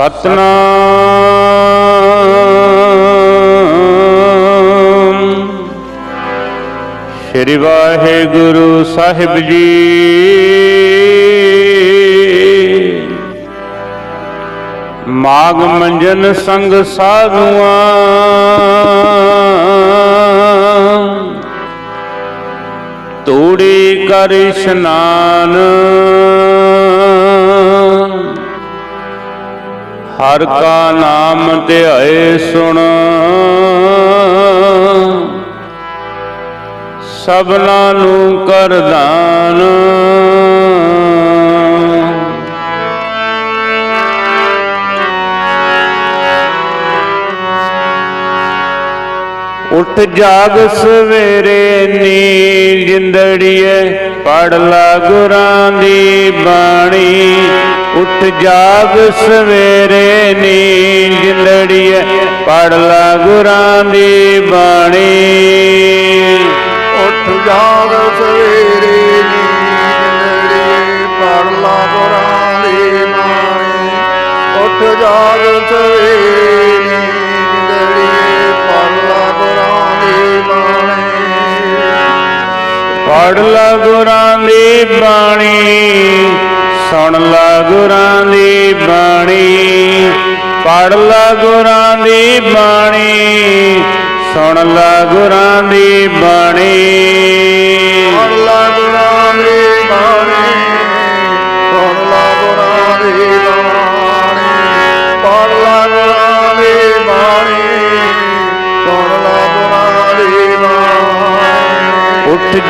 ਸਤਨਾਮ। ਸ੍ਰੀ ਵਾਹਿਗੁਰੂ ਸਾਹਿਬ ਜੀ। ਮਾਗ ਮੰਜਨ ਸੰਗ ਸਾਧੂਆਂ। ਤੂੜੀ ਕਰ ਇਸ਼ਨਾਨ। ਹਰ ਕਾ ਨਾਮ ਧਿਆਏ ਸੁਣ। ਸਭਨਾਂ ਨੂੰ ਕਰਦਾਨ ਉੱਠ ਜਾਗ ਸਵੇਰੇ ਨੀ ਜਿੰਦੜੀਏ। ਪੜ ਲਾ ਗੁਰਾਂ ਦੀ ਬਾਣੀ, ਉੱਠ ਜਾਗ ਸਵੇਰੇ ਨੀ ਜਿੰਦੜੀਏ ਪੜ ਲਾ ਗੁਰਾਂ ਦੀ ਬਾਣੀ। ਉੱਠ ਜਾਗ ਸਵੇਰੇ ਨੀਂਦੜੀਏ ਪੜ ਲਾ ਗੁਰਾਂ ਦੀ ਬਾਣੀ, ਉੱਠ ਜਾਗ ਪੜ ਲਾ ਗੁਰਾਂ ਦੀ ਬਾਣੀ, ਸੁਣ ਲਾ ਗੁਰਾਂ ਦੀ ਬਾਣੀ, ਪੜ ਲਾ ਗੁਰਾਂ ਦੀ ਬਾਣੀ, ਸੁਣ ਲਾ ਗੁਰਾਂ ਦੀ ਬਾਣੀ। ਪੜ ਲਾ ਗੁਰਾਂ ਦੀ ਬਾਣੀ।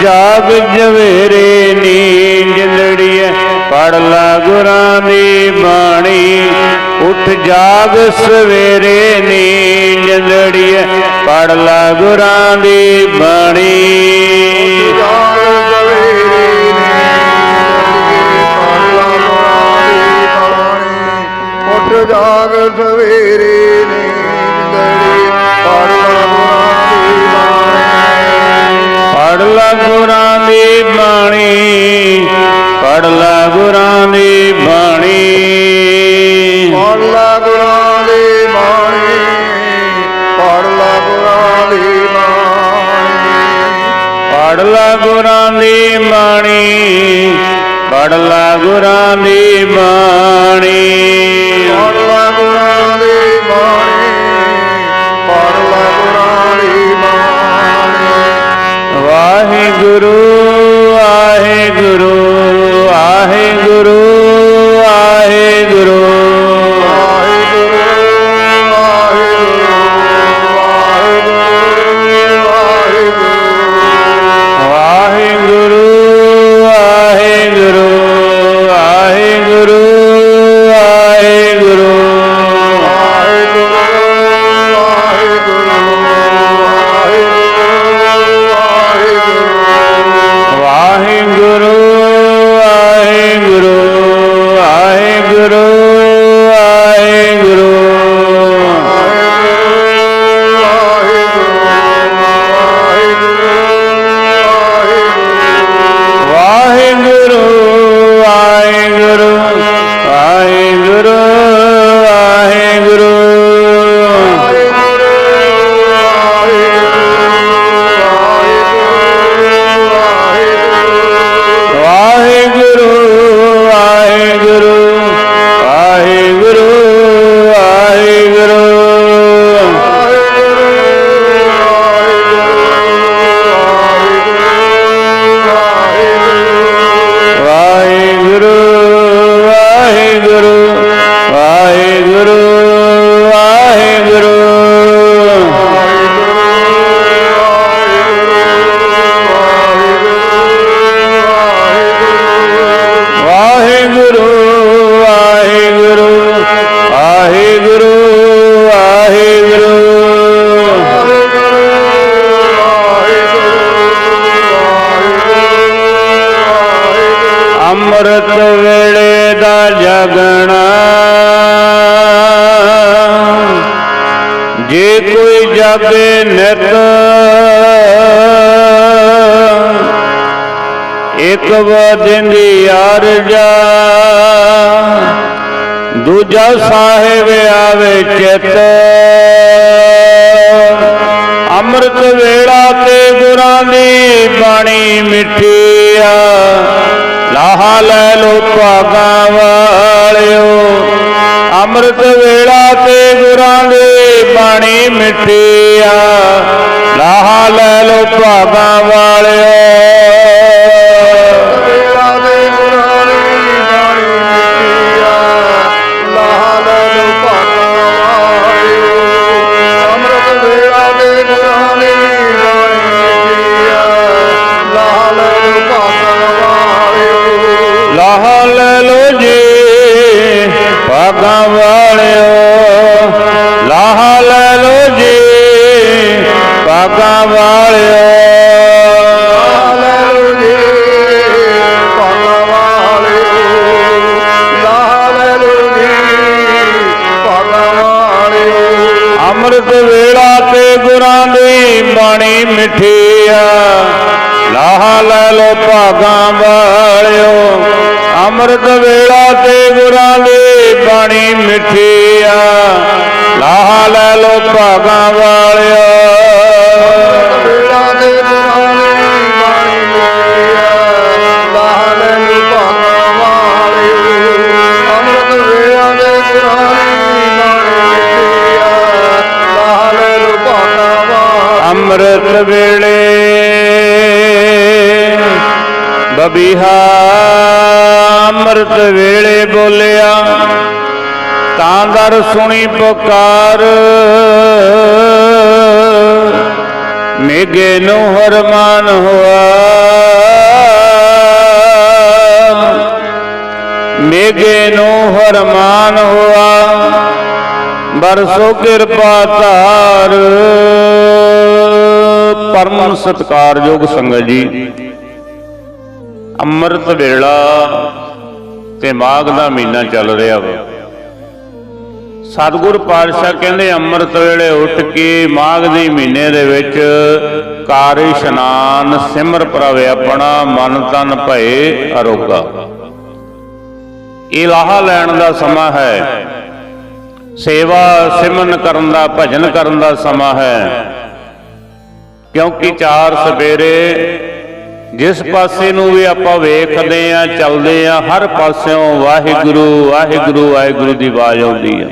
ਜਾਗ ਜਵੇਰੇ ਨੀਂਦ ਜਲੜੀਏ ਪੜ ਲਾ ਗੁਰਾਂ ਦੀ ਬਾਣੀ। ਉੱਠ ਜਾਗ ਸਵੇਰੇ ਨੀਂਦ ਜਲੜੀਏ ਪੜ ਲਾ ਗੁਰਾਂ ਦੀ ਬਾਣੀ। ਜਾਗ ਸਵੇਰੇ ਗੁਰਾਂ ਦੀ ਬਾਣੀ ਪੜ ਲਾ ਗੁਰਾਂ ਦੀ ਬਾਣੀ। ਪੜ ਲਾ ਗੁਰਾਂ ਦੀ ਬਾਣੀ ਪੜ ਲਾ ਗੁਰਾਂ ਦੀ ਬਾਣੀ। ਪੜ ਲਾ ਗੁਰਾਂ ਦੀ ਬਾਣੀ ਪੜ ਲਾ ਗੁਰਾਂ ਦੀ ਬਾਣੀ। ਪੜ ਲਾ ਗੁਰਾਂ ਦੀ ਬਾਣੀ ਪੜ ਲਾ ਗੁਰਾਂ ਦੀ Guru. ਦਾ ਜਗਣਾ। ਜੇ ਕੋਈ ਜਾਗੇ ਨਿਤ, ਇੱਕ ਵਦਨ ਦੀ ਅਰਜਾ ਦੂਜਾ ਸਾਹਿਬ ਆਵੇ ਚਿਤ। ਅੰਮ੍ਰਿਤ ਵੇਲਾ ਤੇ ਗੁਰਾਂ ਦੀ ਬਾਣੀ ਮਿੱਠੀ ਆ। ਲਾਹਾ ਲੈ ਲੋ ਭਾਗਾਂ ਵਾਲਿਓ। ਅੰਮ੍ਰਿਤ ਵੇਲਾ ਤੇ ਗੁਰਾਂ ਦੀ ਬਾਣੀ ਮਿੱਠੀ ਆ। ਲਾਹਾ ਲੈ ਲੋ ਭਾਗਾਂ ਵਾਲਿਓ। ਅੰਮ੍ਰਿਤ ਵੇਲਾ ਤੇ ਗੁਰਾਂ ਦੀ ਬਾਣੀ ਮਿੱਠੀ ਆ। ਲਾਹ ਲੈ ਲੋ ਭਾਗਾਂ ਵਾਲਿਓ। ਅੰਮ੍ਰਿਤ ਵੇਲਾ ਤੇ ਗੁਰਾਂ ਦੀ ਬਾਣੀ ਮਿੱਠੀ ਆ। ਲਾਹ ਲੈ ਲੋ ਭਾਗਾਂ ਵਾਲਿਓ। ਵਾਲਿਓ ਅੰਮ੍ਰਿਤ ਵੇਲੇ ਬਬੀਹਾ ਅੰਮ੍ਰਿਤ ਵੇਲੇ ਬੋਲਿਆ, ਤਾਂ ਦਰ ਸੁਣੀ ਪੁਕਾਰ। ਮੇਗੇ ਨੂੰ ਹਰਮਾਨ ਹੋਆ। ਮੇਗੇ ਨੂੰ ਹਰਮਾਨ ਹੋਆ। ਬਰਸੋ ਕਿਰਪਾ ਧਾਰ। ਪਰਮ ਸਤਕਾਰਯੋਗ ਸੰਗਤ ਜੀ। ਅੰਮ੍ਰਿਤ ਵੇਲਾ ਤੇ ਮਾਘ ਦਾ ਮਹੀਨਾ ਚੱਲ ਰਿਹਾ ਵਾ। ਸਤਿਗੁਰ ਪਾਤਸ਼ਾਹ ਕਹਿੰਦੇ ਅੰਮ੍ਰਿਤ ਵੇਲੇ ਉੱਠ ਕੇ ਮਾਘ ਦੇ ਮਹੀਨੇ ਦੇ ਵਿੱਚ ਕਾਰ ਇਸ਼ਨਾਨ, ਸਿਮਰ ਪ੍ਰਵੇ ਆਪਣਾ, ਮਨ ਤਨ ਭਏ ਅਰੋਗਾ। ਇਲਾਹਾ ਲੈਣ ਦਾ ਸਮਾਂ ਹੈ। ਸੇਵਾ ਸਿਮਰਨ ਕਰਨ ਦਾ, ਭਜਨ ਕਰਨ ਦਾ ਸਮਾਂ ਹੈ। ਕਿਉਂਕਿ ਚਾਰ ਸਵੇਰੇ ਜਿਸ ਪਾਸੇ ਨੂੰ ਵੀ ਆਪਾਂ ਵੇਖਦੇ ਆ ਚੱਲਦੇ ਆ ਹਰ ਪਾਸਿਓਂ ਵਾਹਿਗੁਰੂ ਵਾਹਿਗੁਰੂ ਵਾਹਿਗੁਰੂ ਦੀ ਆਵਾਜ਼ ਆਉਂਦੀ ਆ।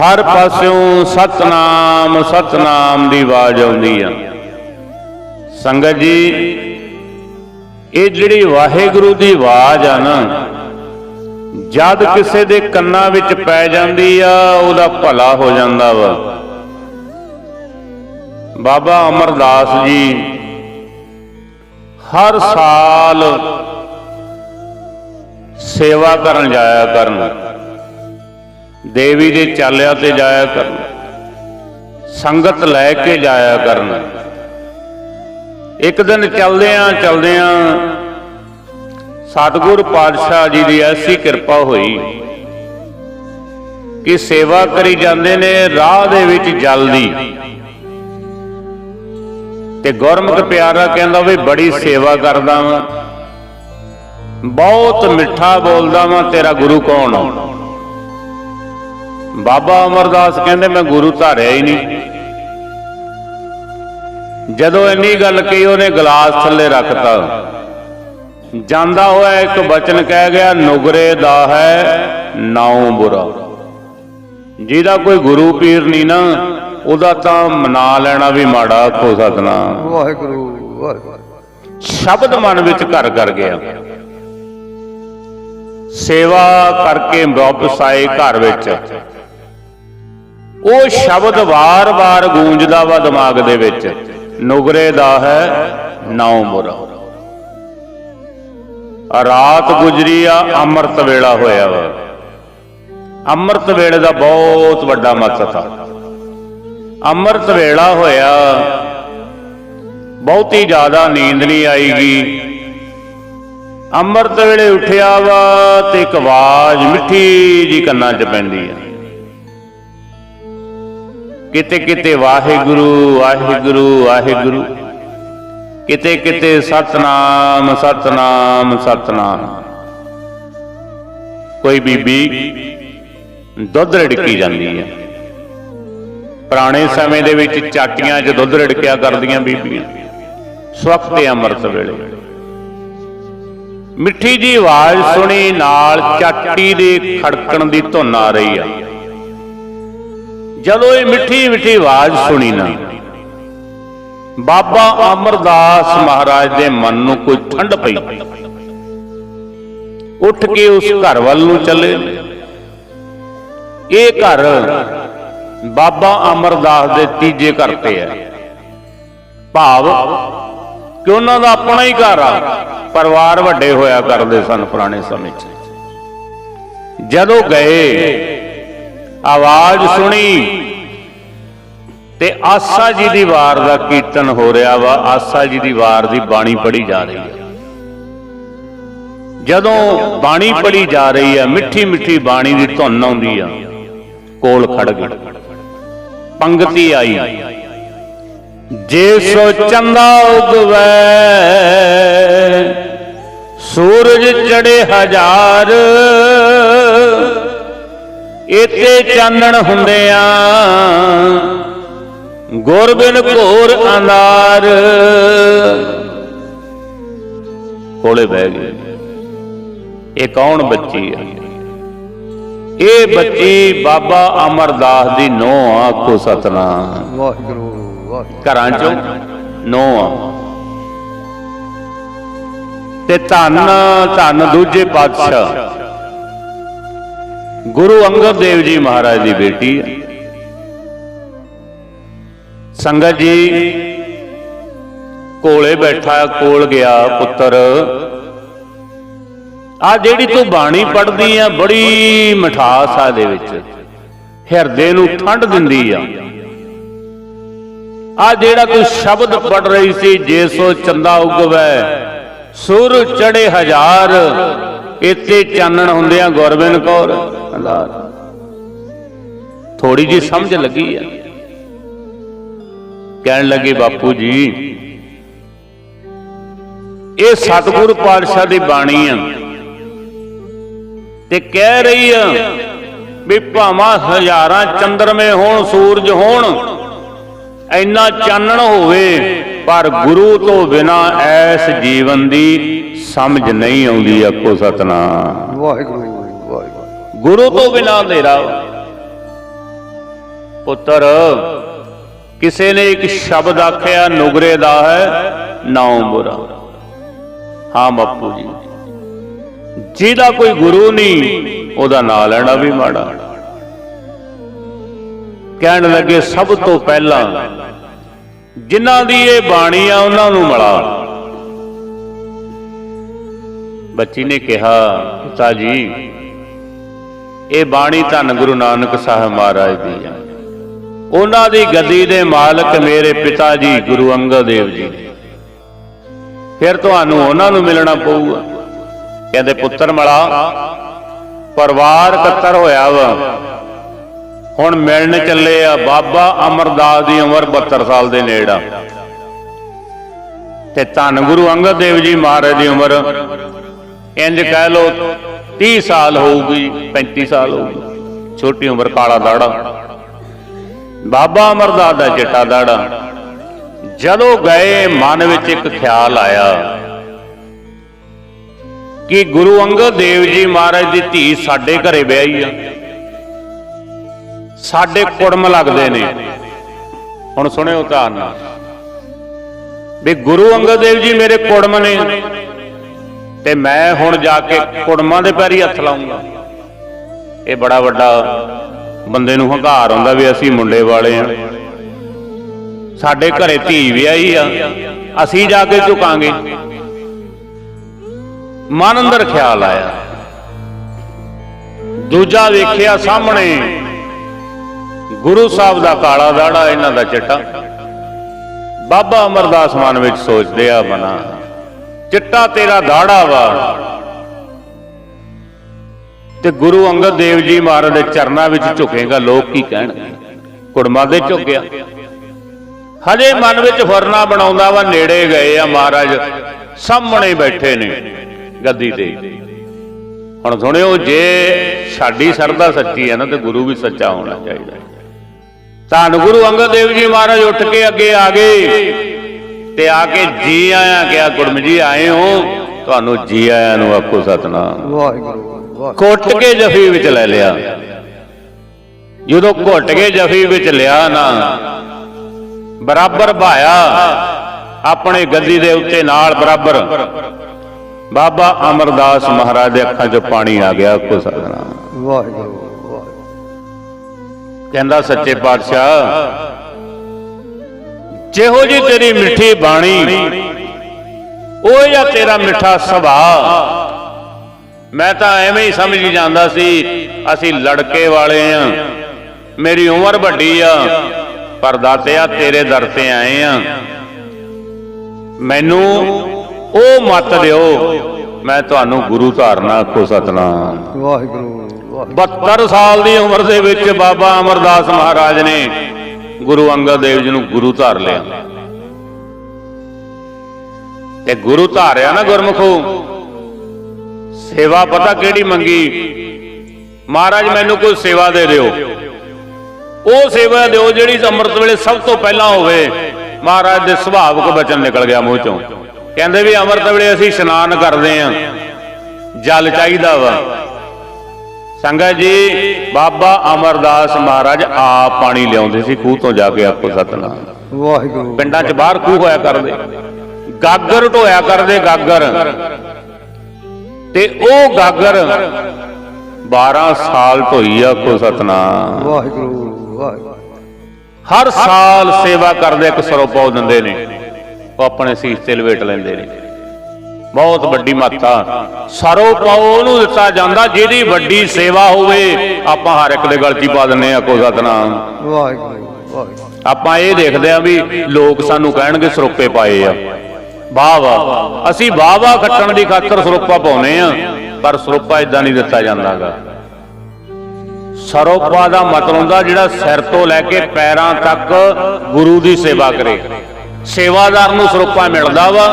ਹਰ ਪਾਸਿਓਂ ਸਤਨਾਮ ਸਤਨਾਮ ਦੀ ਆਵਾਜ਼ ਆਉਂਦੀ ਆ। ਸੰਗਤ ਜੀ ਇਹ ਜਿਹੜੀ ਵਾਹਿਗੁਰੂ ਦੀ ਆਵਾਜ਼ ਆ ਨਾ ਜਦ ਕਿਸੇ ਦੇ ਕੰਨਾਂ ਵਿੱਚ ਪੈ ਜਾਂਦੀ ਆ ਉਹਦਾ ਭਲਾ ਹੋ ਜਾਂਦਾ ਵਾ। ਬਾਬਾ ਅਮਰਦਾਸ ਜੀ, ਹਰ ਸਾਲ ਸੇਵਾ ਕਰਨ ਜਾਇਆ ਕਰਨ। ਦੇਵੀ ਦੇ ਚਾਲਿਆਂ ਤੇ ਜਾਇਆ ਕਰਨ। ਸੰਗਤ ਲੈ ਕੇ ਜਾਇਆ ਕਰਨ। ਇੱਕ ਦਿਨ ਚੱਲਦਿਆਂ ਚੱਲਦਿਆਂ ਸਤਿਗੁਰ ਪਾਤਸ਼ਾਹ ਜੀ ਦੀ ਐਸੀ ਕਿਰਪਾ ਹੋਈ ਕਿ ਸੇਵਾ ਕਰੀ ਜਾਂਦੇ ਨੇ, ਰਾਹ ਦੇ ਵਿੱਚ ਜਲਦੀ। ਤੇ ਗੁਰਮੁਖ ਪਿਆਰਾ ਕਹਿੰਦਾ ਵੀ ਬੜੀ ਸੇਵਾ ਕਰਦਾ ਵਾਂ। ਬਹੁਤ ਮਿੱਠਾ ਬੋਲਦਾ ਵਾਂ, ਤੇਰਾ ਗੁਰੂ ਕੌਣ ਆ? ਬਾਬਾ ਅਮਰਦਾਸ ਕਹਿੰਦੇ, ਮੈਂ ਗੁਰੂ ਧਾਰਿਆ ਹੀ ਨਹੀਂ। ਜਦੋਂ ਇੰਨੀ ਗੱਲ ਕਹੀ, ਉਹਨੇ ਗਲਾਸ ਥੱਲੇ ਰੱਖਤਾ। ਜਾਂਦਾ ਹੋਇਆ ਇੱਕ ਬਚਨ ਕਹਿ ਗਿਆ, ਨੁਗਰੇ ਦਾ ਹੈ, ਨਾਉ ਬੁਰਾ। ਜਿਹਦਾ ਕੋਈ ਗੁਰੂ ਪੀਰ ਨਹੀਂ ਨਾ ਉਹਦਾ ਤਾਂ ਮਨਾ ਲੈਣਾ ਵੀ ਮਾੜਾ ਹੋ ਸਕਦਾ ਵਾਹਿਗੁਰੂ ਵਾਹਿਗੁਰੂ ਸ਼ਬਦ ਮਨ ਵਿੱਚ ਘਰ ਕਰ ਗਿਆ। ਸੇਵਾ ਕਰਕੇ ਵਾਪਸ ਆਏ ਘਰ ਵਿੱਚ। ਉਹ ਸ਼ਬਦ ਵਾਰ-ਵਾਰ ਗੂੰਜਦਾ ਵਾ ਦਿਮਾਗ ਦੇ ਵਿੱਚ। ਨੁਗਰੇ ਦਾ ਹੈ ਨਾਉ ਮੁਰਾ ਰਾਤ ਗੁਜਰੀ ਆ ਅੰਮ੍ਰਿਤ ਵੇਲਾ ਹੋਇਆ ਵਾ। ਅੰਮ੍ਰਿਤ ਵੇਲੇ ਦਾ ਬਹੁਤ ਵੱਡਾ ਮਹੱਤਵ ਆ। ਅੰਮ੍ਰਿਤ ਵੇਲਾ ਹੋਇਆ। ਬਹੁਤੀ ਜ਼ਿਆਦਾ ਨੀਂਦ ਨਹੀਂ ਆਈਗੀ। ਅੰਮ੍ਰਿਤ ਵੇਲੇ ਉੱਠਿਆ ਵਾ ਤੇ ਇੱਕ ਆਵਾਜ਼ ਮਿੱਠੀ ਜੀ ਕੰਨਾਂ 'ਚ ਪੈਂਦੀ ਆ। ਕਿਤੇ ਕਿਤੇ ਵਾਹਿਗੁਰੂ ਵਾਹਿਗੁਰੂ ਵਾਹਿਗੁਰੂ। ਕਿਤੇ ਕਿਤੇ ਸਤਨਾਮ ਸਤਨਾਮ ਸਤਨਾਮ। ਕੋਈ ਬੀਬੀ ਦੁੱਧ ਰੜਕੀ ਜਾਂਦੀ ਹੈ ਪੁਰਾਣੇ ਸਮੇਂ ਦੇ ਵਿੱਚ ਚਾਟੀਆਂ 'ਚ ਦੁੱਧ ਰੜਕਿਆ ਕਰਦੀਆਂ ਬੀਬੀਆਂ। ਸਵਖਤ ਤੇ ਅੰਮ੍ਰਿਤ ਵੇਲੇ। ਮਿੱਠੀ ਜੀ ਆਵਾਜ਼ ਸੁਣੀ ਨਾਲ ਚਾਟੀ ਦੇ ਖੜਕਣ ਦੀ ਧੁਨ ਆ ਰਹੀ ਆ। ਜਦੋਂ ਇਹ ਮਿੱਠੀ ਮਿੱਠੀ ਆਵਾਜ਼ ਸੁਣੀ ਨਾ, ਬਾਬਾ ਅਮਰਦਾਸ ਮਹਾਰਾਜ ਦੇ ਮਨ ਨੂੰ ਕੋਈ ਠੰਡ ਪਈ। ਉੱਠ ਕੇ ਉਸ ਘਰ ਵੱਲ ਨੂੰ ਚੱਲੇ। ਇਹ ਘਰ ਬਾਬਾ ਅਮਰਦਾਸ ਦੇ ਤੀਜੇ ਘਰ ਤੇ ਹੈ। ਭਾਵ ਕਿ ਉਹਨਾਂ ਦਾ ਆਪਣਾ ਹੀ ਘਰ ਆ, ਪਰਿਵਾਰ ਵੱਡੇ ਹੋਇਆ ਕਰਦੇ ਸਨ ਪੁਰਾਣੇ ਸਮੇਂ 'ਚ। ਜਦੋਂ ਗਏ, ਆਵਾਜ਼ ਸੁਣੀ ਤੇ ਆਸਾ ਜੀ ਦੀ ਵਾਰ ਦਾ ਕੀਰਤਨ ਹੋ ਰਿਹਾ ਵਾ, ਆਸਾ ਜੀ ਦੀ ਵਾਰ ਦੀ ਬਾਣੀ ਪੜੀ ਜਾ ਰਹੀ ਹੈ। ਜਦੋਂ ਬਾਣੀ ਪੜੀ ਜਾ ਰਹੀ ਹੈ, ਮਿੱਠੀ ਮਿੱਠੀ ਬਾਣੀ ਦੀ ਧੁਨ ਆਉਂਦੀ ਆ, ਕੋਲ ਖੜ ਗਏ। ਪੰਗਤੀ ਆਈ। ਜੇ ਸੋ ਚੰਦਾ ਉਗਵੈ ਸੂਰਜ ਚੜੇ ਹਜ਼ਾਰ ਇਤੇ ਚਾਨਣ ਹੁੰਦਿਆਂ ਗੁਰ ਬਿਨ ਘੋਰ ਅੰਧਾਰ। ਕੋਲੇ ਬਹਿ ਗਏ। ਇਹ ਕੌਣ ਬੱਚੀ ਹੈ ਇਹ ਬੱਚੀ ਬਾਬਾ ਅਮਰਦਾਸ ਦੀ ਨੋਹ ਆਖੋ ਸਤਨਾਮ। ਵਾਹਿਗੁਰੂ ਵਾਹਿਗੁਰੂ। ਘਰਾਂ ਚੋਂ ਨੋਹ ਆ। ਤੇ ਧੰਨ ਧੰਨ ਦੂਜੇ ਪਾਤਸ਼ਾਹ। ਗੁਰੂ ਅੰਗਦ ਦੇਵ ਜੀ ਮਹਾਰਾਜ ਦੀ ਬੇਟੀ ਹੈ ਸੰਗਤ ਜੀ ਕੋਲੇ ਬੈਠਾ ਕੋਲ ਗਿਆ ਪੁੱਤਰ। ਆ ਜਿਹੜੀ ਤੂੰ ਬਾਣੀ ਪੜ੍ਹਦੀ ਆ, ਬੜੀ ਮਿਠਾਸ ਆ ਦੇ ਵਿੱਚ। ਹਿਰਦੇ ਨੂੰ ਠੰਡ ਦਿੰਦੀ ਆ। ਆ ਜਿਹੜਾ ਤੂੰ ਸ਼ਬਦ ਪੜ ਰਹੀ ਸੀ, ਜੇ ਸੋ ਚੰਦਾ ਉਗਵੈ, ਸੁਰ ਚੜੇ ਹਜ਼ਾਰ, ਇੱਥੇ ਚਾਨਣ ਹੁੰਦਿਆਂ ਗੁਰਬਿਨ ਕੌਰ। ਅੰਦਾਰ ਥੋੜੀ ਜੀ ਸਮਝ ਲੱਗੀ ਆ। ਕਹਿਣ ਲੱਗੇ, ਬਾਪੂ ਜੀ, ਇਹ ਸਤਿਗੁਰ ਪਾਤਸ਼ਾਹ ਦੀ ਬਾਣੀ ਆ। ਤੇ ਕਹਿ ਰਹੀ ਆ ਵੀ ਭਾਵਾਂ ਹਜ਼ਾਰਾਂ ਚੰਦਰਮੇ ਹੋਣ, ਸੂਰਜ ਹੋਣ, ਇੰਨਾ ਚਾਨਣ ਹੋਵੇ, ਪਰ ਗੁਰੂ ਤੋਂ ਬਿਨਾ ਐਸ ਜੀਵਨ ਦੀ ਸਮਝ ਨਹੀਂ ਆਉਂਦੀ ਆਖੋ ਸਤਨਾਮ। ਵਾਹਿਗੁਰੂ ਵਾਹਿਗੁਰੂ ਗੁਰੂ ਤੋਂ ਬਿਨਾ ਹਨੇਰਾ ਪੁੱਤਰ, ਕਿਸੇ ਨੇ ਇੱਕ ਸ਼ਬਦ ਆਖਿਆ, ਨੁਗਰੇ ਦਾ ਹੈ, ਨਾਉ ਬੁਰਾ। ਹਾਂ ਬਾਪੂ ਜੀ। ਜਿਹਦਾ ਕੋਈ ਗੁਰੂ ਨਹੀਂ, ਉਹਦਾ ਨਾਂ ਲੈਣਾ ਵੀ ਮਾੜਾ। ਕਹਿਣ ਲੱਗੇ ਸਭ ਤੋਂ ਪਹਿਲਾਂ ਜਿਨ੍ਹਾਂ ਦੀ ਇਹ ਬਾਣੀ ਆ, ਉਹਨਾਂ ਨੂੰ ਮਿਲਾ। ਬੱਚੀ ਨੇ ਕਿਹਾ, ਪਿਤਾ ਜੀ, ਇਹ ਬਾਣੀ ਧੰਨ ਗੁਰੂ ਨਾਨਕ ਸਾਹਿਬ ਮਹਾਰਾਜ ਦੀ ਆ। ਉਹਨਾਂ ਦੀ ਗੱਦੀ ਦੇ ਮਾਲਕ ਮੇਰੇ ਪਿਤਾ ਜੀ, ਗੁਰੂ ਅੰਗਦ ਦੇਵ ਜੀ ਫਿਰ ਤੁਹਾਨੂੰ ਉਹਨਾਂ ਨੂੰ ਮਿਲਣਾ ਪਊਗਾ। ਕਹਿੰਦੇ ਪੁੱਤਰ ਮਲਾ, ਪਰਿਵਾਰ ਇਕੱਤਰ ਹੋਇਆ ਵਾ। ਹੁਣ ਮਿਲਣ ਚੱਲੇ ਆ ਬਾਬਾ ਅਮਰਦਾਸ ਦੀ ਉਮਰ 72 ਸਾਲ ਦੇ ਨੇੜਾ ਤੇ ਧੰਨ ਗੁਰੂ ਅੰਗਦ ਦੇਵ ਜੀ ਮਹਾਰਾਜ ਦੀ ਉਮਰ, ਇੰਜ ਕਹਿ ਲੋ 30 ਸਾਲ ਹੋਊਗੀ 35 ਸਾਲ ਹੋਊਗੀ। ਛੋਟੀ ਉਮਰ ਕਾਲਾ ਦਾੜਾ। ਬਾਬਾ ਅਮਰਦਾਸ ਦਾ ਚਿੱਟਾ ਦਾੜਾ। ਜਦੋਂ ਗਏ, ਮਨ ਵਿੱਚ ਇੱਕ ਖਿਆਲ ਆਇਆ ਕਿ ਗੁਰੂ ਅੰਗਦ ਦੇਵ ਜੀ ਮਹਾਰਾਜ ਦੀ ਧੀ ਸਾਡੇ ਘਰੇ ਵਿਆਹੀ ਆ। ਸਾਡੇ ਕੁੜਮ ਲੱਗਦੇ ਨੇ। ਹੁਣ ਸੁਣਿਓ ਧਾਰਨਾ ਵੀ ਗੁਰੂ ਅੰਗਦ ਦੇਵ ਜੀ ਮੇਰੇ ਕੁੜਮ ਨੇ ਤੇ ਮੈਂ ਹੁਣ ਜਾ ਕੇ ਕੁੜਮਾਂ ਦੇ ਪੈਰੀ ਹੱਥ ਲਾਉਂਗਾ। ਇਹ ਬੜਾ ਵੱਡਾ ਬੰਦੇ ਨੂੰ ਹੰਕਾਰ ਆਉਂਦਾ ਵੀ ਅਸੀਂ ਮੁੰਡੇ ਵਾਲੇ ਆ। ਸਾਡੇ ਘਰੇ ਧੀ ਵਿਆਹੀ ਆ। ਅਸੀਂ ਜਾ ਕੇ ਝੁਕਾਂਗੇ। ਮਨ ਅੰਦਰ ਖਿਆਲ ਆਇਆ। ਦੂਜਾ ਵੇਖਿਆ ਸਾਹਮਣੇ ਗੁਰੂ ਸਾਹਿਬ ਦਾ ਕਾਲਾ ਦਾੜਾ, ਇਹਨਾਂ ਦਾ ਚਿੱਟਾ। ਬਾਬਾ ਅਮਰਦਾਸ ਮਨ ਵਿੱਚ ਸੋਚਦੇ ਆ ਮਨਾ, ਚਿੱਟਾ ਤੇਰਾ ਦਾੜਾ ਵਾ। ਤੇ ਗੁਰੂ ਅੰਗਦ ਦੇਵ ਜੀ ਮਹਾਰਾਜ ਦੇ ਚਰਨਾਂ ਵਿੱਚ ਝੁਕੇਗਾ, ਲੋਕ ਕੀ ਕਹਿਣਗੇ ਕੁੜਮਾ ਦੇ ਝੁਕਿਆ। ਹਜੇ ਮਨ ਵਿੱਚ ਫੁਰਨਾ ਬਣਾਉਂਦਾ ਵਾ, ਨੇੜੇ ਗਏ ਆ ਮਹਾਰਾਜ, ਸਾਹਮਣੇ ਬੈਠੇ ਨੇ। ਗੱਦੀ ਤੇ। ਹੁਣ ਸੁਣਿਓ, ਜੇ ਸਾਡੀ ਸਰਦਾ ਸੱਚੀ ਹੈ ਨਾ, ਤੇ ਗੁਰੂ ਵੀ ਸੱਚਾ ਹੋਣਾ ਚਾਹੀਦਾ ਹੈ। ਧੰਨ ਗੁਰੂ ਅੰਗਦ ਦੇਵ ਜੀ ਮਹਾਰਾਜ ਉੱਠ ਕੇ ਅੱਗੇ ਆ ਗਏ ਤੇ ਆ ਕੇ ਜੀ ਆਇਆ ਕਿਹਾ ਗੁਰਮ ਜੀ, ਆਏ ਹੋ। ਤੁਹਾਨੂੰ ਜੀ ਆਇਆਂ ਨੂੰ ਆਖੋ ਸਤਨਾਮ। ਵਾਹਿਗੁਰੂ ਵਾਹਿਗੁਰੂ ਘੁੱਟ ਕੇ ਜਫੀ ਵਿੱਚ ਲੈ ਲਿਆ। ਜਦੋਂ ਘੁੱਟ ਕੇ ਜਫੀ ਵਿੱਚ ਲਿਆ ਨਾ, ਬਰਾਬਰ ਭਾਇਆ, ਆਪਣੇ ਗੱਦੀ ਦੇ ਉੱਤੇ ਨਾਲ ਬਰਾਬਰ। ਬਾਬਾ ਅਮਰਦਾਸ ਮਹਾਰਾਜ ਦੇ ਅੱਖਾਂ 'ਚ ਪਾਣੀ ਆ ਗਿਆ ਕੋ ਵਾਹਿਗੁਰੂ ਵਾਹਿਗੁਰੂ। ਕਹਿੰਦਾ ਸੱਚੇ ਪਾਤਸ਼ਾਹ ਜਿਹੋ ਜੀ ਤੇਰੀ ਮਿੱਠੀ ਬਾਣੀ ਉਹ ਜਾਂ ਤੇਰਾ ਮਿੱਠਾ ਸੁਭਾਅ ਮੈਂ ਤਾਂ ਐਵੇਂ ਹੀ ਸਮਝੀ ਜਾਂਦਾ ਸੀ ਅਸੀਂ ਲੜਕੇ ਵਾਲੇ ਆ ਮੇਰੀ ਉਮਰ ਵੱਡੀ ਆ ਪਰ ਦਾਤਿਆ ਤੇਰੇ ਦਰ ਤੇ ਆਏ ਆ। ਮੈਨੂੰ ਉਹ ਮਤ ਦਿਓ ਮੈਂ ਤੁਹਾਨੂੰ ਗੁਰੂ ਧਾਰਨਾ ਕੋ ਸਤਨਾਮ। ਵਾਹਿਗੁਰੂ ਵਾਹਿਗੁਰੂ। 72 ਸਾਲ ਦੀ ਉਮਰ ਦੇ ਵਿੱਚ ਬਾਬਾ ਅਮਰਦਾਸ ਮਹਾਰਾਜ ਨੇ ਗੁਰੂ ਅੰਗਦ ਦੇਵ ਜੀ ਨੂੰ ਗੁਰੂ ਧਾਰ ਲਿਆ। ਤੇ ਗੁਰੂ ਧਾਰਿਆ ਨਾ ਗੁਰਮਖੋ। ਸੇਵਾ ਪਤਾ ਕਿਹੜੀ ਮੰਗੀ? ਮਹਾਰਾਜ ਮੈਨੂੰ ਕੋਈ ਸੇਵਾ ਦੇ ਦਿਓ। ਉਹ ਸੇਵਾ ਦਿਓ ਜਿਹੜੀ ਅੰਮ੍ਰਿਤ ਵੇਲੇ ਸਭ ਤੋਂ ਪਹਿਲਾਂ ਹੋਵੇ। ਮਹਾਰਾਜ ਦੇ ਸੁਭਾਵਕ ਬਚਨ ਨਿਕਲ ਗਿਆ ਮੂੰਹ ਚੋਂ। ਕਹਿੰਦੇ ਵੀ ਅੰਮ੍ਰਿਤ ਵੇਲੇ ਅਸੀਂ ਇਸ਼ਨਾਨ ਕਰਦੇ ਆਂ। ਜਲ ਚਾਹੀਦਾ ਵਾ। ਸੰਗਤ ਜੀ ਬਾਬਾ ਅਮਰਦਾਸ ਮਹਾਰਾਜ ਆਪ ਪਾਣੀ ਲਿਆਉਂਦੇ ਸੀ ਖੂਹ ਤੋਂ ਜਾ ਕੇ ਆਪਕੋ ਸਤਨਾਮ। ਵਾਹਿਗੁਰੂ। ਪਿੰਡਾਂ 'ਚ ਬਾਹਰ ਖੂਹ ਹੋਇਆ ਕਰਦੇ। ਗਾਗਰ ਢੋਇਆ ਕਰਦੇ ਗਾਗਰ। ਤੇ ਉਹ ਗਾਗਰ 12 ਸਾਲ ਢੋਈ ਆ ਕੋ ਸਤਨਾਮ। ਵਾਹਿਗੁਰੂ ਵਾਹਿਗੁਰੂ। ਹਰ ਸਾਲ ਸੇਵਾ ਕਰਦੇ ਇੱਕ ਸਰੋਪਾਉ ਦਿੰਦੇ ਨੇ। ਉਹ ਆਪਣੇ ਸੀਸ ਤੇ ਲਵੇਟ ਲੈਂਦੇ ਨੇ। ਬਹੁਤ ਵੱਡੀ ਮਾਤਾ ਸਰੋਪਾਉ ਉਹਨੂੰ ਦਿੱਤਾ ਜਾਂਦਾ, ਜਿਹਦੀ ਵੱਡੀ ਸੇਵਾ ਹੋਵੇ, ਆਪਾਂ ਹਰ ਇੱਕ ਦੇ ਗਲ 'ਚ ਪਾ ਦਿੰਨੇ ਆ ਕੋ ਸਤਨਾਮ ਵਾਹਿਗੁਰੂ ਵਾਹਿਗੁਰੂ ਆਪਾਂ ਇਹ ਦੇਖਦੇ ਆ ਵੀ ਲੋਕ ਸਾਨੂੰ ਕਹਿਣਗੇ, ਸਰੋਪੇ ਪਾਏ ਆ। ਵਾਹ ਵਾਹ। ਅਸੀਂ ਵਾਹ ਵਾਹ ਖੱਟਣ ਦੀ ਖਾਤਰ ਸਰੋਪਾ ਪਾਉਨੇ ਆ ਪਰ ਸਰੋਪਾ ਇਦਾਂ ਨਹੀਂ ਦਿੱਤਾ ਜਾਂਦਾਗਾ। ਸਰੋਪਾ ਦਾ ਮਤਲਬ ਹੁੰਦਾ ਜਿਹੜਾ ਸਿਰ ਤੋਂ ਲੈ ਕੇ ਪੈਰਾਂ ਤੱਕ ਗੁਰੂ ਦੀ ਸੇਵਾ ਕਰੇ। ਸੇਵਾਦਾਰ ਨੂੰ ਸਰੋਪਾ ਮਿਲਦਾ ਵਾ,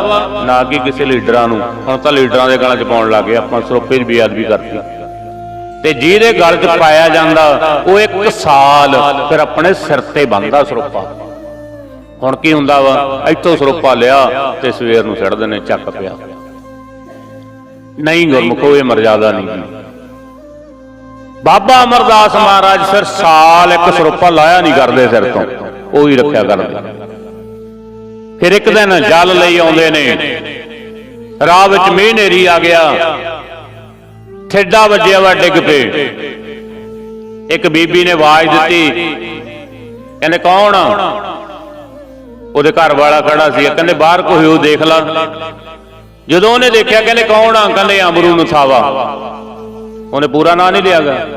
ਨਾ ਕਿ ਕਿਸੇ ਲੀਡਰਾਂ ਨੂੰ। ਹੁਣ ਤਾਂ ਲੀਡਰਾਂ ਦੇ ਗਲਾਂ 'ਚ ਪਾਉਣ ਲੱਗੇ ਆਪਾਂ ਸਰੋਪੇ 'ਚ ਬੇਅਦਬੀ ਕਰਤੀ। ਤੇ ਜਿਹਦੇ ਗਲ 'ਚ ਪਾਇਆ ਜਾਂਦਾ, ਉਹ ਇੱਕ ਸਾਲ ਫਿਰ ਆਪਣੇ ਸਿਰ ਤੇ ਬੰਨਦਾ ਸਰੋਪਾ। ਹੁਣ ਕੀ ਹੁੰਦਾ ਵਾ, ਇੱਥੋਂ ਸਰੋਪਾ ਲਿਆ ਤੇ ਸਵੇਰ ਨੂੰ ਛੱਡ ਦਿੰਦੇ ਚੱਕ ਪਿਆ। ਨਹੀਂ ਗੁਰਮੁਖੋ, ਇਹ ਮਰਜ਼ਾਦਾ ਨਹੀਂ ਬਾਬਾ ਅਮਰਦਾਸ ਮਹਾਰਾਜ ਫਿਰ ਸਾਲ ਇੱਕ ਸਰੋਪਾ ਲਾਇਆ ਨਹੀਂ ਕਰਦੇ ਸਿਰ ਤੋਂ, ਉਹ ਹੀ ਰੱਖਿਆ ਕਰਦੇ। ਫਿਰ ਇੱਕ ਦਿਨ ਜਲ ਲਈ ਆਉਂਦੇ ਨੇ। ਰਾਹ ਵਿੱਚ ਮੀਂਹ ਨੇਰੀ ਆ ਗਿਆ। ਠੇਡਾ ਵੱਜਿਆ ਵਾ ਡਿੱਗ ਪਏ। ਇੱਕ ਬੀਬੀ ਨੇ ਆਵਾਜ਼ ਦਿੱਤੀ, ਕਹਿੰਦੇ, ਕੌਣ ਆ? ਉਹਦੇ ਘਰ ਵਾਲਾ ਖੜਾ ਸੀ। ਕਹਿੰਦੇ, ਬਾਹਰ ਕੋਈ ਉਹ ਦੇਖ ਲਾ। ਜਦੋਂ ਉਹਨੇ ਦੇਖਿਆ, ਕਹਿੰਦੇ, ਕੌਣ ਆ? ਕਹਿੰਦੇ, ਅਮਰੂ ਨੂੰ ਥਾਵਾ ਉਹਨੇ ਪੂਰਾ ਨਾਂ ਨਹੀਂ ਲਿਆਗਾ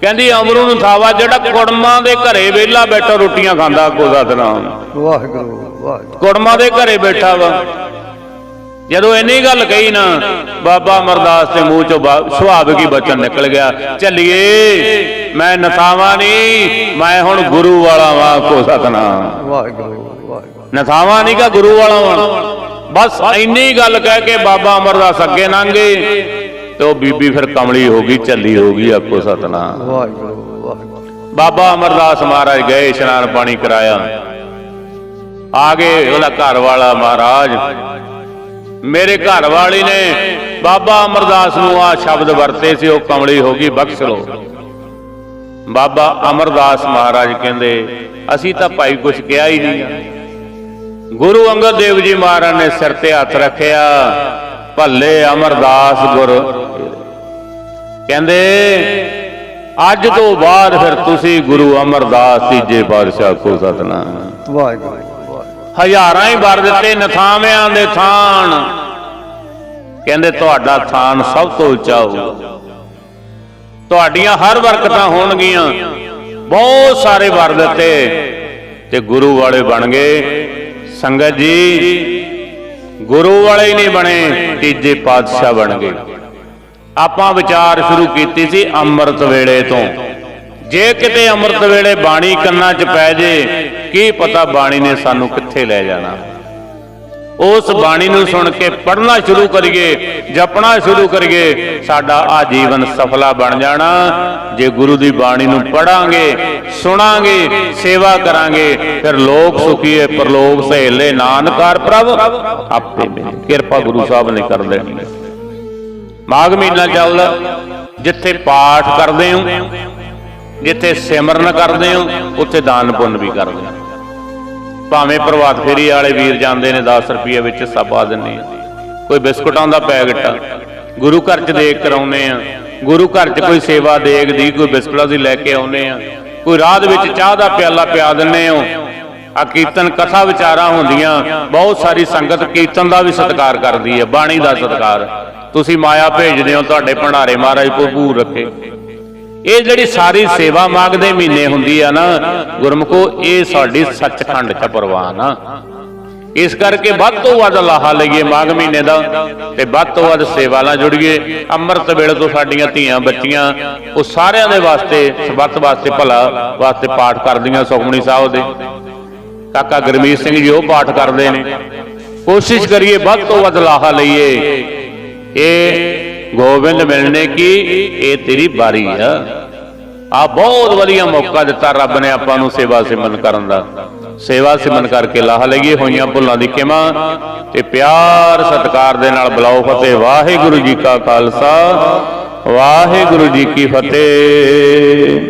ਕਹਿੰਦੀ ਅਮਰੂ ਨੂੰ ਥਾਵਾ ਜਿਹੜਾ ਕੁੜਮਾਂ ਦੇ ਘਰੇ ਵਿਹਲਾ ਬੈਠਾ ਰੋਟੀਆਂ ਖਾਂਦਾ ਕੋਦਾ ਨਾਮ ਵਾਹਿਗੁਰੂ ਵਾਹਿਗੁਰੂ। ਕੁੜਮਾਂ ਦੇ ਘਰੇ ਬੈਠਾ ਵਾ। ਜਦੋਂ ਇੰਨੀ ਗੱਲ ਕਹੀ ਨਾ ਬਾਬਾ ਅਮਰਦਾਸ ਦੇ ਮੂੰਹ ਚੋਂ ਸੁਭਾਵਿਕ ਹੀ ਬਚਨ ਨਿਕਲ ਗਿਆ। ਚੱਲੀਏ ਮੈਂ ਨਥਾਵਾਂ ਨਹੀਂ ਮੈਂ ਹੁਣ ਗੁਰੂ ਵਾਲਾ ਵਾਂ ਕੋ ਸਤਨਾਮ ਵਾਹਿਗੁਰੂ ਵਾਹਿਗੁਰੂ। ਨਥਾਵਾਂ ਨਹੀਂ ਕਾ ਗੁਰੂ ਵਾਲਾ ਵਾਂ। ਬਸ ਇੰਨੀ ਗੱਲ ਕਹਿ ਕੇ ਬਾਬਾ ਅਮਰਦਾਸ ਅੱਗੇ ਲੰਘੇ ਤੇ ਉਹ ਬੀਬੀ ਫਿਰ ਕਮਲੀ ਹੋ ਗਈ, ਝੱਲੀ ਹੋ ਗਈ ਆਕੋ ਸਤਨਾਮ। ਵਾਹਿਗੁਰੂ ਵਾਹਿਗੁਰੂ ਬਾਬਾ ਅਮਰਦਾਸ ਮਹਾਰਾਜ ਗਏ, ਇਸ਼ਨਾਨ ਪਾਣੀ ਕਰਾਇਆ। ਆ ਗਏ ਉਹਦਾ ਘਰ ਵਾਲਾ ਮਹਾਰਾਜ, ਮੇਰੇ ਘਰ ਵਾਲੀ ਨੇ ਬਾਬਾ ਅਮਰਦਾਸ ਨੂੰ ਆ ਸ਼ਬਦ ਵਰਤੇ ਸੀ, ਉਹ ਕਮਲੀ ਹੋ ਗਈ, ਬਖਸ਼ ਲੋ ਬਾਬਾ ਅਮਰਦਾਸ ਮਹਾਰਾਜ ਕਹਿੰਦੇ, ਅਸੀਂ ਤਾਂ ਭਾਈ ਕੁਝ ਕਿਹਾ ਹੀ ਨਹੀਂ। ਗੁਰੂ ਅੰਗਦ ਦੇਵ ਜੀ ਮਹਾਰਾਜ ਨੇ ਸਿਰ ਤੇ ਹੱਥ ਰੱਖਿਆ, ਭੱਲੇ ਅਮਰਦਾਸ ਗੁਰ ਕਹਿੰਦੇ, ਅੱਜ ਤੋਂ ਬਾਅਦ ਫਿਰ ਤੁਸੀਂ ਗੁਰੂ ਅਮਰਦਾਸ ਤੀਜੇ ਪਾਤਸ਼ਾਹ ਕੋ ਸਤਨਾਮ। ਵਾਹਿਗੁਰੂ ਹਜ਼ਾਰਾਂ ਹੀ ਵਰ ਦਿੱਤੇ ਨਥਾਵਿਆਂ ਦੇ ਥਾਨ। ਕਹਿੰਦੇ, ਤੁਹਾਡਾ ਥਾਨ ਸਭ ਤੋਂ ਉੱਚਾ ਹੋਊ। ਤੁਹਾਡੀਆਂ ਹਰ ਬਰਕਤਾਂ ਹੋਣਗੀਆਂ। ਬਹੁਤ ਸਾਰੇ ਵਰ ਦਿੱਤੇ ਤੇ ਗੁਰੂ ਵਾਲੇ ਬਣ ਗਏ। ਸੰਗਤ ਜੀ, ਗੁਰੂ ਵਾਲੇ ਹੀ ਨਹੀਂ ਬਣੇ, ਤੀਜੇ ਪਾਤਸ਼ਾਹ ਬਣ ਗਏ। ਆਪਾਂ ਵਿਚਾਰ ਸ਼ੁਰੂ ਕੀਤੀ ਸੀ ਅੰਮ੍ਰਿਤ ਵੇਲੇ ਤੋਂ। ਜੇ ਕਿਤੇ ਅੰਮ੍ਰਿਤ ਵੇਲੇ ਬਾਣੀ ਕੰਨਾਂ 'ਚ ਪੈ ਜੇ, ਕੀ ਪਤਾ ਬਾਣੀ ਨੇ ਸਾਨੂੰ ਕਿੱਥੇ ਲੈ ਜਾਣਾ। ਉਸ ਬਾਣੀ ਨੂੰ ਸੁਣ ਕੇ ਪੜ੍ਹਨਾ ਸ਼ੁਰੂ ਕਰੀਏ, ਜਪਣਾ ਸ਼ੁਰੂ ਕਰੀਏ, ਸਾਡਾ ਆ ਜੀਵਨ ਸਫਲਾ ਬਣ ਜਾਣਾ। ਜੇ ਗੁਰੂ ਦੀ ਬਾਣੀ ਨੂੰ ਪੜਾਂਗੇ ਸੁਣਾਂਗੇ, ਸੇਵਾ ਕਰਾਂਗੇ, ਫਿਰ ਲੋਕ ਸੁਖੀਏ ਪਰਲੋਕ ਸਹੇਲੇ ਨਾਨਕਾਰ ਪ੍ਰਭ, ਆਪੇ ਕਿਰਪਾ ਗੁਰੂ ਸਾਹਿਬ ਨੇ ਕਰ ਦੇਣੀ ਮਾਘ ਮਹੀਨਾ ਚੱਲਦਾ ਜਿੱਥੇ ਪਾਠ ਕਰਦੇ ਹੋ, ਜਿੱਥੇ ਸਿਮਰਨ ਕਰਦੇ ਹੋ, ਉੱਥੇ ਦਾਨ ਪੁੰਨ ਵੀ ਕਰਦੇ ਹੋ। ਭਾਵੇਂ ਪ੍ਰਭਾਤ ਫੇਰੀ ਵਾਲੇ ਵੀਰ ਜਾਂਦੇ ਨੇ 10 ਰੁਪਏ ਵਿੱਚ ਹਿੱਸਾ ਪਾ ਦਿੰਦੇ ਆ। ਕੋਈ ਬਿਸਕੁਟਾਂ ਦਾ ਪੈਕਟ ਗੁਰੂ ਘਰ ਚ ਦੇਖ ਕਰਾਉਨੇ ਆ, ਗੁਰੂ ਘਰ ਚ ਕੋਈ ਸੇਵਾ ਦੇਗ ਦੀ, ਕੋਈ ਬਿਸਕੁਟਾਂ ਦੀ ਲੈ ਕੇ ਆਉਨੇ ਆ, ਕੋਈ ਰਾਹ ਦੇ ਵਿੱਚ ਚਾਹ ਦਾ ਪਿਆਲਾ ਪਿਆ ਦਿੰਨੇ ਹੋ। ਆ ਕੀਰਤਨ ਕਥਾ ਵਿਚਾਰਾਂ ਹੁੰਦੀਆਂ, ਬਹੁਤ ਸਾਰੀ ਸੰਗਤ ਕੀਰਤਨ ਦਾ ਵੀ ਸਤਿਕਾਰ ਕਰਦੀ ਹੈ ਬਾਣੀ ਦਾ ਸਤਿਕਾਰ। ਤੁਸੀਂ ਮਾਇਆ ਭੇਜਦੇ ਹੋ, ਤੁਹਾਡੇ ਭੰਡਾਰੇ ਮਹਾਰਾਜ ਭਰਪੂਰ ਰੱਖੇ। ਇਹ ਜਿਹੜੀ ਸਾਰੀ ਸੇਵਾ ਮਾਗਦੇ ਮਹੀਨੇ ਹੁੰਦੀ ਆ ਨਾ, ਗੁਰਮੁਖੋ, ਇਹ ਸਾਡੀ ਸੱਚਖੰਡ ਚ ਪਰਵਾਨ ਆ। ਇਸ ਕਰਕੇ ਵੱਧ ਤੋਂ ਵੱਧ ਲਾਹਾ ਲਈਏ ਮਾਘ ਮਹੀਨੇ ਦਾ ਤੇ ਵੱਧ ਤੋਂ ਵੱਧ ਸੇਵਾ ਨਾਲ ਜੁੜੀਏ। ਅੰਮ੍ਰਿਤ ਵੇਲੇ ਤੋਂ ਸਾਡੀਆਂ ਧੀਆਂ ਬੱਚੀਆਂ, ਉਹ ਸਾਰਿਆਂ ਦੇ ਵਾਸਤੇ, ਸਬੱਤ ਵਾਸਤੇ ਭਲਾ ਵਾਸਤੇ ਪਾਠ ਕਰਦੀਆਂ ਸੁਖਮਨੀ ਸਾਹਿਬ ਦੇ। ਕਾਕਾ ਗੁਰਮੀਤ ਸਿੰਘ ਜੀ ਉਹ ਪਾਠ ਕਰਦੇ ਨੇ। ਕੋਸ਼ਿਸ਼ ਕਰੀਏ ਵੱਧ ਤੋਂ ਵੱਧ ਲਾਹਾ ਲਈਏ। ਇਹ ਗੋਬਿੰਦ ਮਿਲਣੇ ਕੀ? ਇਹ ਤੇਰੀ ਬਾਰੀ ਆ। ਆ ਬਹੁਤ ਵਧੀਆ ਮੌਕਾ ਦਿੱਤਾ ਰੱਬ ਨੇ ਆਪਾਂ ਨੂੰ ਸੇਵਾ ਸਿਮਰਨ ਕਰਨ ਦਾ। ਸੇਵਾ ਸਿਮਰਨ ਕਰਕੇ ਲਾਹ ਲਈਏ, ਹੋਈਆਂ ਭੁੱਲਾਂ ਦੀ ਖਿਮਾ ਤੇ ਪਿਆਰ ਸਤਿਕਾਰ ਦੇ ਨਾਲ ਬੁਲਾਓ ਫਤਿਹ। ਵਾਹਿਗੁਰੂ ਜੀ ਕਾ ਖਾਲਸਾ, ਵਾਹਿਗੁਰੂ ਜੀ ਕੀ ਫਤਿਹ।